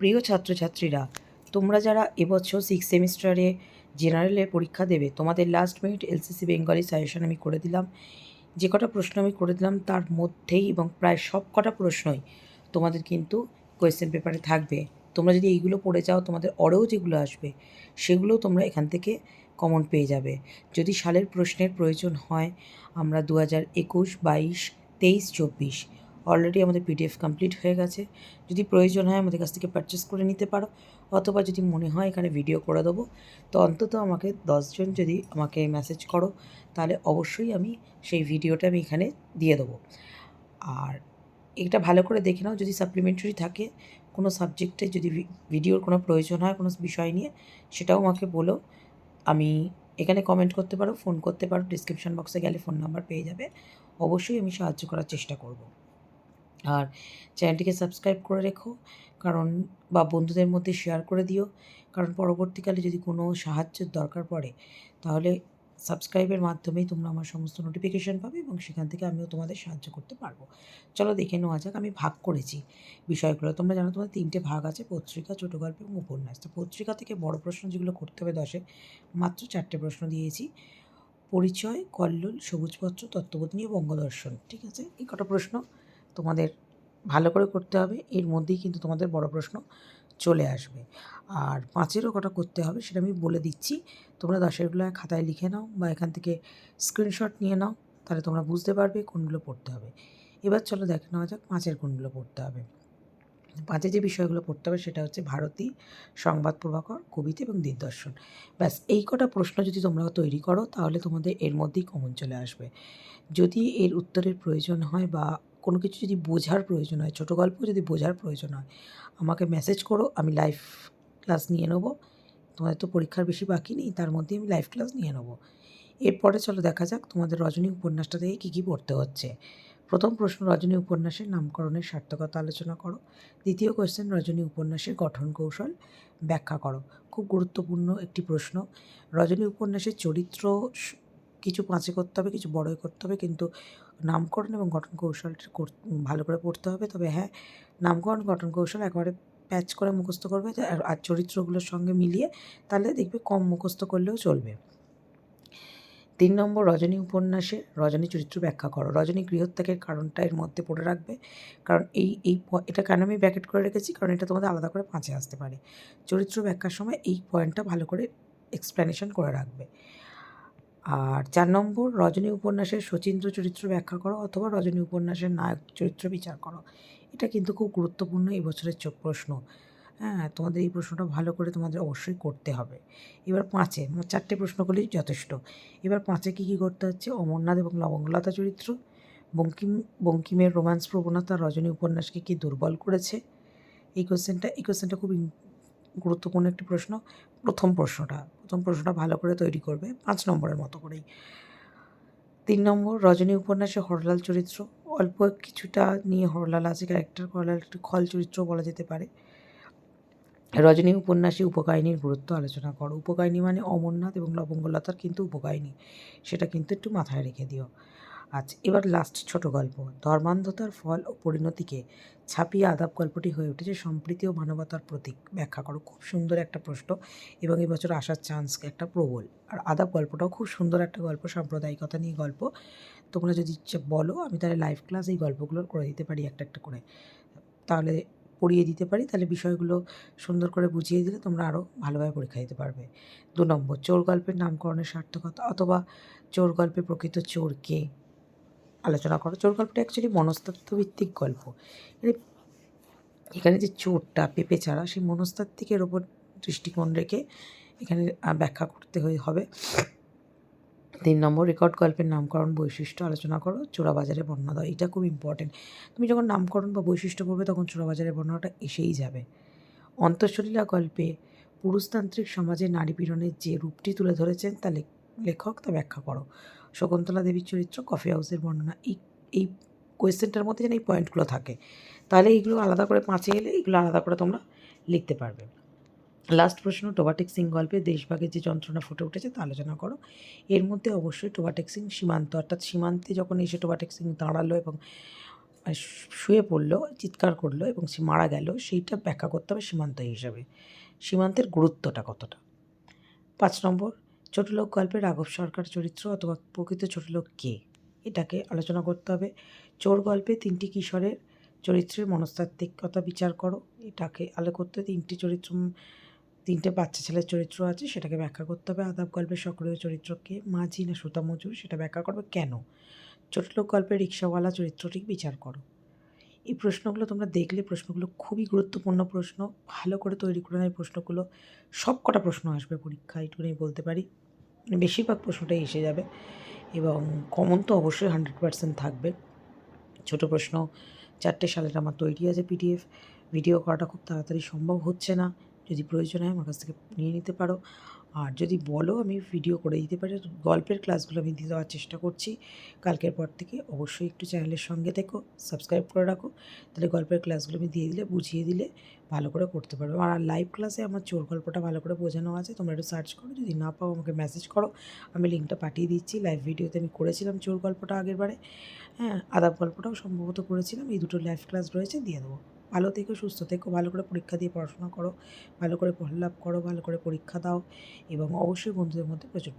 প্রিয় ছাত্রছাত্রীরা, তোমরা যারা এবছর সিক্স সেমিস্টারে জেনারেলের পরীক্ষা দেবে, তোমাদের last minute LCC Bengali suggestion আমি করে দিলাম। যে কটা প্রশ্ন আমি করে দিলাম, তার মধ্যেই এবং প্রায় সব কটা প্রশ্নই তোমাদের কিন্তু কোয়েশ্চেন পেপারে থাকবে। তোমরা যদি এইগুলো পড়ে যাও, তোমাদের অরেও যেগুলো আসবে, সেগুলোও তোমরা এখান থেকে কমন পেয়ে যাবে। যদি সালের প্রশ্নের প্রয়োজন হয়, আমরা দু হাজার একুশ, বাইশ, তেইশ, চব্বিশ অলরেডি আমাদের পিডিএফ কমপ্লিট হয়ে গেছে। যদি প্রয়োজন হয় আমাদের কাছ থেকে পারচেস করে নিতে পারো, অথবা যদি মনে হয় এখানে ভিডিও করে দেবো, তো অন্তত আমাকে দশজন যদি আমাকে মেসেজ করো, তাহলে অবশ্যই আমি সেই ভিডিওটা আমি এখানে দিয়ে দেবো। আর এটা ভালো করে দেখে নাও, যদি সাপ্লিমেন্টারি থাকে, কোনো সাবজেক্টে যদি ভিডিওর কোনো প্রয়োজন হয়, কোনো বিষয় নিয়ে, সেটাও আমাকে বলো। আমি এখানে কমেন্ট করতে পারো ফোন করতে পারো ডিসক্রিপশন বক্সে গেলে ফোন নাম্বার পেয়ে যাবে। অবশ্যই আমি সাহায্য করার চেষ্টা করব। আর চ্যানেলটিকে সাবস্ক্রাইব করে রেখো। কারণ বা বন্ধুদের মধ্যে শেয়ার করে দিও। কারণ পরবর্তীকালে যদি কোনো সাহায্যের দরকার পড়ে, তাহলে সাবস্ক্রাইবের মাধ্যমেই তোমরা আমার সমস্ত নোটিফিকেশান পাবে এবং সেখান থেকে আমিও তোমাদের সাহায্য করতে পারব। চলো দেখে নেওয়া যাক, আমি ভাগ করেছি বিষয়গুলো। তোমরা জানো তোমার তিনটে ভাগ আছে, পত্রিকা ছোটো গল্প এবং উপন্যাস। তো পত্রিকা থেকে বড় প্রশ্ন যেগুলো করতে হবে দশে, মাত্র চারটে প্রশ্ন দিয়েছি। পরিচয়, কল্লোল, সবুজপত্র তত্ত্ববোধিনী ও বঙ্গদর্শন, ঠিক আছে? এই কটা প্রশ্ন তোমাদের ভালো করে করতে হবে, এর মধ্যেই কিন্তু তোমাদের বড় প্রশ্ন চলে আসবে। আর পাঁচেরও কটা করতে হবে সেটা আমি বলে দিচ্ছি। তোমরা দশেরগুলো খাতায় লিখে নাও বা এখান থেকে স্ক্রিনশট নিয়ে নাও, তাহলে তোমরা বুঝতে পারবে কোনগুলো পড়তে হবে। এবার চলো দেখে নেওয়া যাক পাঁচের কোনগুলো পড়তে হবে। পাঁচে যে বিষয়গুলো পড়তে হবে সেটা হচ্ছে ভারতী, সংবাদ প্রভাকর, কবিতা এবং দিগদর্শন। ব্যাস, এই কটা প্রশ্ন যদি তোমরা তৈরি করো তাহলে তোমাদের এর মধ্যেই কমন চলে আসবে। যদি এর উত্তরের প্রয়োজন হয় বা কোনো কিছু যদি বোঝার প্রয়োজন হয়, ছোটো গল্প যদি বোঝার প্রয়োজন হয়, আমাকে মেসেজ করো, আমি লাইভ ক্লাস নিয়ে নেব। তোমাদের তো পরীক্ষার বেশি বাকি নেই, তার মধ্যে আমি লাইভ ক্লাস নিয়ে নেব। এরপরে চলো দেখা যাক তোমাদের রজনী উপন্যাসটা থেকে কী কী পড়তে হচ্ছে। প্রথম প্রশ্ন, রজনী উপন্যাসের নামকরণের সার্থকতা আলোচনা করো। দ্বিতীয় কোয়েশ্চেন রজনী উপন্যাসের গঠন কৌশল ব্যাখ্যা করো। খুব গুরুত্বপূর্ণ একটি প্রশ্ন। রজনী উপন্যাসের চরিত্র কিছু পাঁচে করতে হবে, কিছু বড়ই করতে হবে। কিন্তু নামকরণ এবং গঠন কৌশলটা ভালো করে পড়তে হবে। তবে হ্যাঁ নামকরণ গঠন কৌশল একবারে প্যাচ করে মুখস্থ করবে আর- চরিত্রগুলোর সঙ্গে মিলিয়ে তাহলে দেখবে কম মুখস্থ করলেও চলবে। তিন নম্বর, রজনী উপন্যাসে রজনী চরিত্র ব্যাখ্যা করো। রজনী গৃহত্যাগের কারণটা এর মধ্যে পড়ে রাখবে। কারণ এই এই এটা কেন আমি ব্যাকেট করে রেখেছি? কারণ এটা তোমাদের আলাদা করে পাঁচে আসতে পারে। চরিত্র ব্যাখ্যার সময় এই পয়েন্টটা ভালো করে এক্সপ্লেনেশন করে রাখবে। আর চার নম্বর, রজনী উপন্যাসের শচীন্দ্র চরিত্র ব্যাখ্যা করো অথবা রজনী উপন্যাসের নায়ক চরিত্র বিচার করো। এটা কিন্তু খুব গুরুত্বপূর্ণ এই বছরের চোখ প্রশ্ন। হ্যাঁ তোমাদের এই প্রশ্নটা ভালো করে তোমাদের অবশ্যই করতে হবে। এবার পাঁচে আমার চারটে প্রশ্ন করলেই যথেষ্ট। এবার পাঁচে কী কী করতে হচ্ছে? অমরনাথ এবং লবঙ্গলতা চরিত্র। বঙ্কিম, বঙ্কিমের রোমান্স প্রবণতা রজনী উপন্যাসকে কি দুর্বল করেছে? এই কোশ্চেনটা এই কোশ্চেনটা খুব গুরুত্বপূর্ণ একটি প্রশ্ন। প্রথম প্রশ্নটা প্রথম প্রশ্নটা ভালো করে তৈরি করবে, পাঁচ নম্বরের মতো করেই। তিন নম্বর, রজনী উপন্যাসে হরলাল চরিত্র। অল্প কিছুটা নিয়ে হরলাল আছে ক্যারেক্টার হরলাল একটু খল চরিত্র বলা যেতে পারে। রজনী উপন্যাসে উপকাহিনীর গুরুত্ব আলোচনা করো। উপকাহিনী মানে অমরনাথ এবং লবঙ্গলতার কিন্তু উপকাহিনী সেটা কিন্তু একটু মাথায় রেখে দিও। আচ্ছা এবার লাস্ট ছোট গল্প। ধর্মান্ধতার ফল ও পরিণতিকে ছাপিয়ে আদাব গল্পটি হয়ে উঠেছে সম্প্রীতি ও মানবতার প্রতীক। ব্যাখ্যা করো, খুব সুন্দর একটা প্রশ্ন এবং এবছর আসার চান্স একটা প্রবল। আর আদাব গল্পটাও খুব সুন্দর একটা গল্প, সাম্প্রদায়িকতা নিয়ে গল্প। তোমরা যদি ইচ্ছে বলো, আমি তাহলে লাইভ ক্লাস এই গল্পগুলোর করে দিতে পারি একটা একটা করে। তাহলে পড়িয়ে দিতে পারি, তাহলে বিষয়গুলো সুন্দর করে বুঝিয়ে দিলে তোমরা আরও ভালোভাবে পরীক্ষা দিতে পারবে। দু নম্বর, চোর গল্পের নামকরণের সার্থকতা অথবা চোর গল্পে প্রকৃত চোর কে? আলোচনা করো। চোর গল্পটা অ্যাকচুয়ালি মনস্তত্ত্বভিত্তিক গল্প। এখানে এখানে যে চোরটা, পেঁপে ছাড়া সেই মনস্তাত্ত্বিকের ওপর দৃষ্টিকোণ রেখে এখানে ব্যাখ্যা করতে হবে। তিন নম্বর, রেকর্ড গল্পের নামকরণ বৈশিষ্ট্য আলোচনা করো। চোরাবাজারে বর্ণনা দাও এটা খুব ইম্পর্টেন্ট তুমি যখন নামকরণ বা বৈশিষ্ট্য করবে তখন চোরাবাজারের বর্ণনাটা এসেই যাবে। অন্তঃসলীলা গল্পে পুরুষতান্ত্রিক সমাজে নারী পীড়নের যে রূপটি তুলে ধরেছেন, তা লেখ- লেখক তা ব্যাখ্যা করো। শকুন্তলা দেবীর চরিত্র কফি হাউসের বর্ণনা। এই এই কোয়েশ্চেনটার মধ্যে যেন এই পয়েন্টগুলো থাকে। তাহলে এইগুলো আলাদা করে পাঁচে এলে এগুলো আলাদা করে তোমরা লিখতে পারবে। লাস্ট প্রশ্ন, টোবাটেক সিং গল্পে দেশভাগের যে যন্ত্রণা ফুটে উঠেছে তা আলোচনা করো। এর মধ্যে অবশ্যই টোবাটেক সিং সীমান্ত, অর্থাৎ সীমান্তে যখন এসে টোবাটেক সিং দাঁড়াল এবং শুয়ে পড়ল, চিৎকার করল এবং সে মারা গেল, সেইটা ব্যাখ্যা করতে হবে সীমান্ত হিসাবে। সীমান্তের গুরুত্বটা কতটা? পাঁচ নম্বর ছোটলোক গল্পে রাঘব সরকার চরিত্র অথবা প্রকৃত ছোটলোক কে? এটাকে আলোচনা করতে হবে। চোর গল্পে তিনটি কিশোরের চরিত্রের মনস্তাত্ত্বিকতা বিচার করো। এটাকে আলো করতে তিনটি চরিত্র, তিনটে বাচ্চা ছেলের চরিত্র আছে, সেটাকে ব্যাখ্যা করতে হবে। আদাব গল্পের সক্রিয় চরিত্রকে মাঝি না সুতা মজুর? সেটা ব্যাখ্যা করবে কেন? ছোটলোক গল্পের রিক্সাওয়ালা চরিত্রটি বিচার করো। এই প্রশ্নগুলো তোমরা দেখলে প্রশ্নগুলো খুবই গুরুত্বপূর্ণ প্রশ্ন। ভালো করে তৈরি করে নেয় প্রশ্নগুলো। সব কটা প্রশ্ন আসবে পরীক্ষা এইটুকুনি বলতে পারি। বেশিরভাগ প্রশ্নটাই এসে যাবে এবং কমন তো অবশ্যই হান্ড্রেড পার্সেন্ট থাকবে। ছোট প্রশ্ন, চারটে সালের আমার তৈরি আছে পিডিএফ ভিডিও করাটা খুব তাড়াতাড়ি সম্ভব হচ্ছে না। যদি প্রয়োজন হয় আমার কাছ থেকে নিয়ে নিতে পারো। আর যদি বলো, আমি ভিডিও করে দিতে পারি। গল্পের ক্লাসগুলো আমি দিয়ে দেওয়ার চেষ্টা করছি। কালকের পর থেকে অবশ্যই একটু চ্যানেলের সঙ্গে থেকো সাবস্ক্রাইব করে রাখো। তাহলে গল্পের ক্লাসগুলো আমি দিয়ে দিলে, বুঝিয়ে দিলে ভালো করে করতে পারবে। আর লাইভ ক্লাসে আমার চোর গল্পটা ভালো করে বোঝানো আছে। তোমরা একটু সার্চ করো। যদি না পাও, আমাকে মেসেজ করো। আমি লিঙ্কটা পাঠিয়ে দিচ্ছি। লাইভ ভিডিওতে আমি করেছিলাম চোর গল্পটা আগের বারে। হ্যাঁ আদাব গল্পটাও সম্ভবত করেছিলাম। এই দুটো লাইভ ক্লাস রয়েছে, দিয়ে দেবো। ভালো থেকো, সুস্থ থেকো, ভালো করে পরীক্ষা দিয়ে পড়াশোনা করো, ভালো করে লাভ করো, ভালো করে পরীক্ষা দাও এবং অবশ্যই বন্ধুদের মধ্যে প্রচুর